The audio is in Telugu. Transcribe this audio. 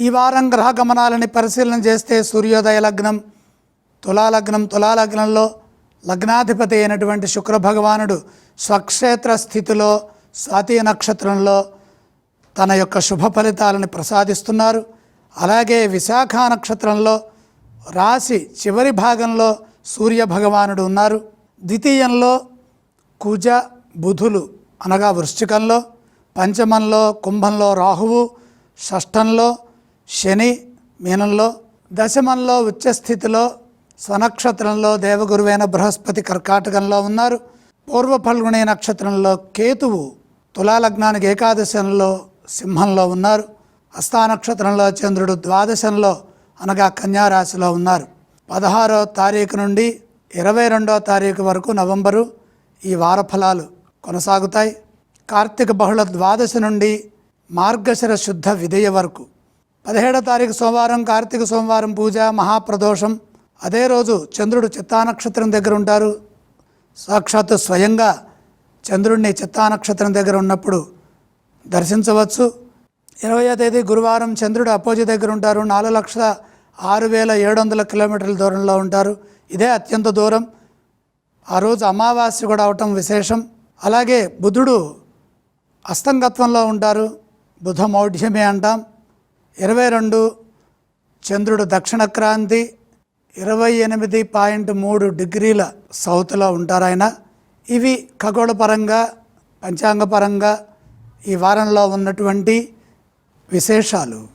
ఈ వారం గ్రహ గమనాలని పరిశీలన చేస్తే సూర్యోదయ లగ్నం తులాలగ్నం తులాలగ్నంలో లగ్నాధిపతి అయినటువంటి శుక్ర భగవానుడు స్వక్షేత్ర స్థితిలో స్వాతి నక్షత్రంలో తన యొక్క శుభ ఫలితాలను ప్రసాదిస్తున్నారు. అలాగే విశాఖ నక్షత్రంలో రాశి చివరి భాగంలో సూర్య భగవానుడు ఉన్నారు. ద్వితీయంలో కుజ బుధులు అనగా వృశ్చికంలో పంచమంలో కుంభంలో రాహువు షష్ఠంలో శని మీనంలో దశమంలో ఉచ్చస్థితిలో స్వనక్షత్రంలో దేవగురువైన బృహస్పతి కర్కాటకంలో ఉన్నారు. పూర్వ ఫల్గుణి నక్షత్రంలో కేతువు తులాలగ్నానికి ఏకాదశంలో సింహంలో ఉన్నారు. హస్తా నక్షత్రంలో చంద్రుడు ద్వాదశంలో అనగా కన్యారాశిలో ఉన్నారు. పదహారో తారీఖు నుండి ఇరవై రెండో తారీఖు వరకు నవంబరు ఈ వార ఫలాలు కొనసాగుతాయి. కార్తీక బహుళ ద్వాదశి నుండి మార్గశిర శుద్ధ విధేయ వరకు పదిహేడో తారీఖు సోమవారం కార్తీక సోమవారం పూజ మహాప్రదోషం. అదే రోజు చంద్రుడు చిత్తా నక్షత్రం దగ్గర ఉంటారు. సాక్షాత్తు స్వయంగా చంద్రుడిని చిత్తా నక్షత్రం దగ్గర ఉన్నప్పుడు దర్శించవచ్చు. ఇరవయో తేదీ గురువారం చంద్రుడు అపోజి దగ్గర ఉంటారు. నాలుగు లక్షల ఆరు వేల ఏడు వందల కిలోమీటర్ల దూరంలో ఉంటారు. ఇదే అత్యంత దూరం. ఆ రోజు అమావాస్య కూడా అవటం విశేషం. అలాగే బుధుడు అస్తంగత్వంలో ఉంటారు. బుధ మౌఢ్యమే అంటాం. ఇరవై రెండు చంద్రుడు దక్షిణ క్రాంతి ఇరవై ఎనిమిది పాయింట్ మూడు డిగ్రీల సౌత్లో ఉంటారు ఆయన. ఇవి ఖగోళపరంగా పంచాంగపరంగా ఈ వారంలో ఉన్నటువంటి విశేషాలు.